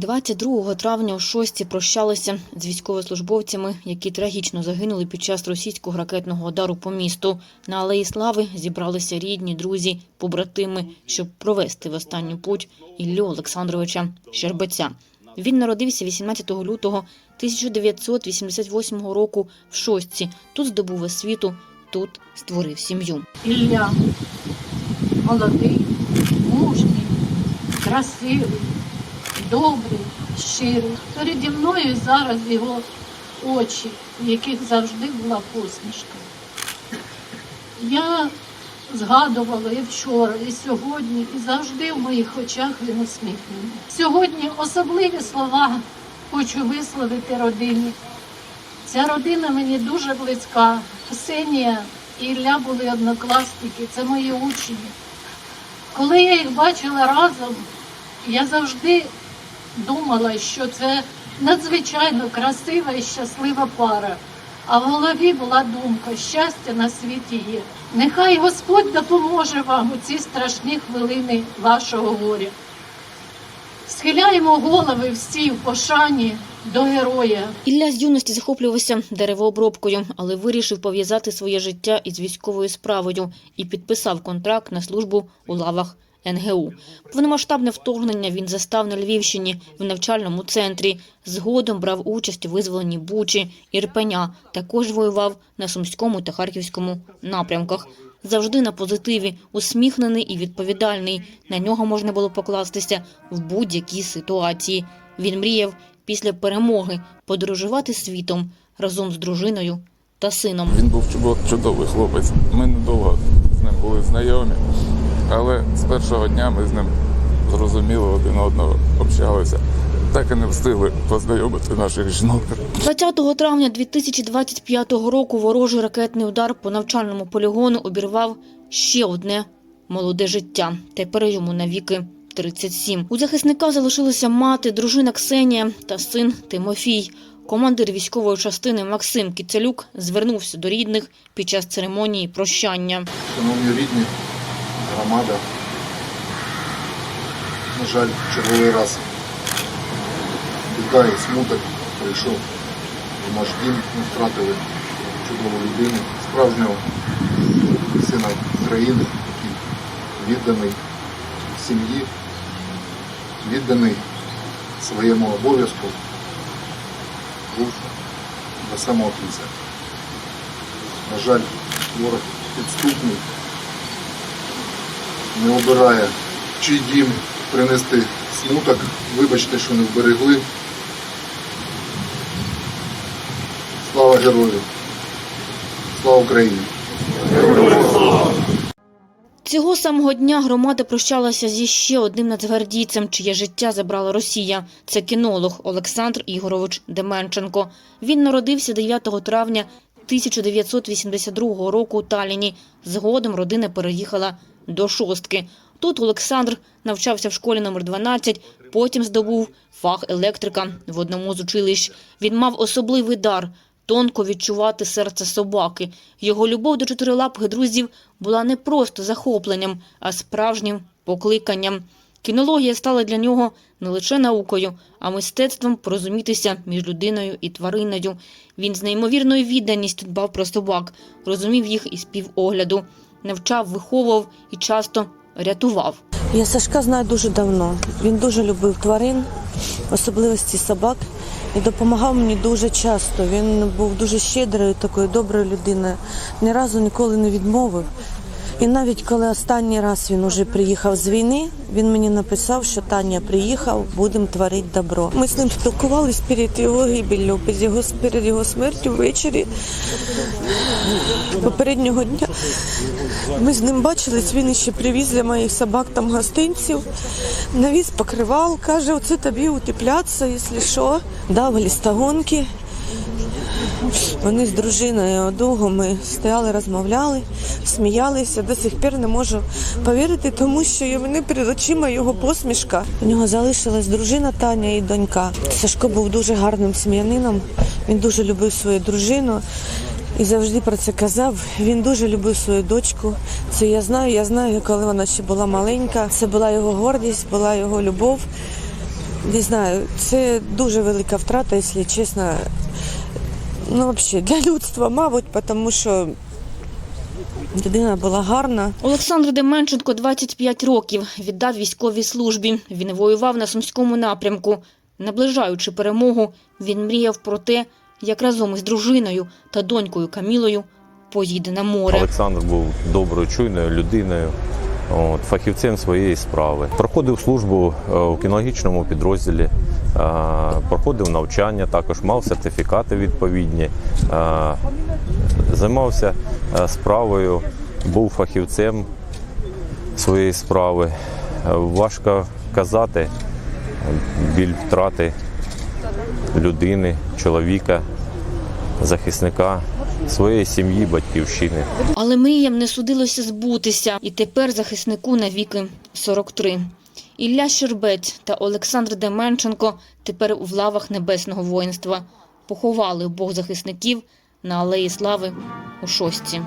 22 травня о 6 прощалися з військовослужбовцями, які трагічно загинули під час російського ракетного удару по місту. На Алеї Слави зібралися рідні, друзі, побратими, щоб провести в останню путь Іллю Олександровича Щербеця. Він народився 18 лютого 1988 року в Шостці. Тут здобув освіту, тут створив сім'ю. Ілля молодий, мужній, красивий, добрий, щирий. Переді мною зараз його очі, в яких завжди була посмішка. Я згадувала і вчора, і сьогодні, і завжди в моїх очах він усміхнений. Сьогодні особливі слова хочу висловити родині. Ця родина мені дуже близька. Ксенія і Ілля були однокласники, це мої учні. Коли я їх бачила разом, я завжди думала, що це надзвичайно красива і щаслива пара. А в голові була думка, щастя на світі є. Нехай Господь допоможе вам у ці страшні хвилини вашого горя. Схиляємо голови всі в пошані до героя. Ілля з юності захоплювався деревообробкою, але вирішив пов'язати своє життя із військовою справою і підписав контракт на службу у лавах НГУ. Повномасштабне вторгнення він застав на Львівщині в навчальному центрі. Згодом брав участь у визволенні Бучі, Ірпеня. Також воював на Сумському та Харківському напрямках. Завжди на позитиві, усміхнений і відповідальний. На нього можна було покластися в будь-якій ситуації. Він мріяв після перемоги подорожувати світом разом з дружиною та сином. Він був чудо- чудовий хлопець. Ми недовго з ним були знайомі, але з першого дня ми з ним зрозуміли один одного, общалися. Так і не встигли познайомити наші річноти. 20 травня 2025 року ворожий ракетний удар по навчальному полігону обірвав ще одне молоде життя. Тепер йому навіки 37. У захисника залишилися мати, дружина Ксенія та син Тимофій. Командир військової частини Максим Кіцелюк звернувся до рідних під час церемонії прощання. Шановні рідні, громада. На жаль, черговий раз біда і смуток прийшов в наш дім. Ми втратили чудову людину, справжнього сина країни, який відданий сім'ї, відданий своєму обов'язку, був до самого кінця. На жаль, ворог підступний, не обирає, чий дім принести смуток. Вибачте, що не вберегли. Слава герою! Слава Україні! Цього самого дня громада прощалася зі ще одним нацгвардійцем, чиє життя забрала Росія. Це кінолог Олександр Ігорович Деменченко. Він народився 9 травня 1982 року у Таліні. Згодом родина переїхала до Шостки. Тут Олександр навчався в школі номер 12, потім здобув фах електрика в одному з училищ. Він мав особливий дар – тонко відчувати серце собаки. Його любов до чотирилапих друзів була не просто захопленням, а справжнім покликанням. Кінологія стала для нього не лише наукою, а мистецтвом порозумітися між людиною і твариною. Він з неймовірною відданістю дбав про собак, розумів їх із півогляду, навчав, виховував і часто рятував. Я Сашка знаю дуже давно. Він дуже любив тварин, особливості собак, і допомагав мені дуже часто. Він був дуже щедрою, такою доброю людиною. Ні разу ніколи не відмовив. І навіть коли останній раз він уже приїхав з війни, він мені написав, що Таня приїхав, будемо творити добро. Ми з ним спілкувалися перед його гибелью, перед його, перед його смертю ввечері попереднього дня. Ми з ним бачились, він ще привіз для моїх собак там гостинців, навіз покривал, каже, оце тобі утеплятися, якщо що. Дав листогонки. Вони з дружиною довго ми стояли, розмовляли, сміялися. До сих пір не можу повірити, тому що мене перед очима його посмішка. У нього залишилась дружина Таня і донька. Сашко був дуже гарним сім'янином. Він дуже любив свою дружину. І завжди про це казав. Він дуже любив свою дочку. Це я знаю. Я знаю, коли вона ще була маленька. Це була його гордість, була його любов. Не знаю, це дуже велика втрата, якщо чесно. Ну, взагалі, для людства, мабуть, тому що людина була гарна. Олександр Деменченко 25 років віддав військовій службі. Він воював на сумському напрямку. Наближаючи перемогу, він мріяв про те, як разом із дружиною та донькою Камілою поїде на море. Олександр був доброю, чуйною людиною, от, фахівцем своєї справи. Проходив службу е, у кінологічному підрозділі, проходив навчання, також мав сертифікати відповідні, займався справою, був фахівцем своєї справи. Важко казати біль втрати людини, чоловіка, захисника своєї сім'ї, батьківщини. Але мріям не судилося збутися, і тепер захиснику навіки 43. Ілля Щербець та Олександр Деменченко тепер у лавах небесного воїнства. Поховали обох захисників на Алеї Слави у Шостці.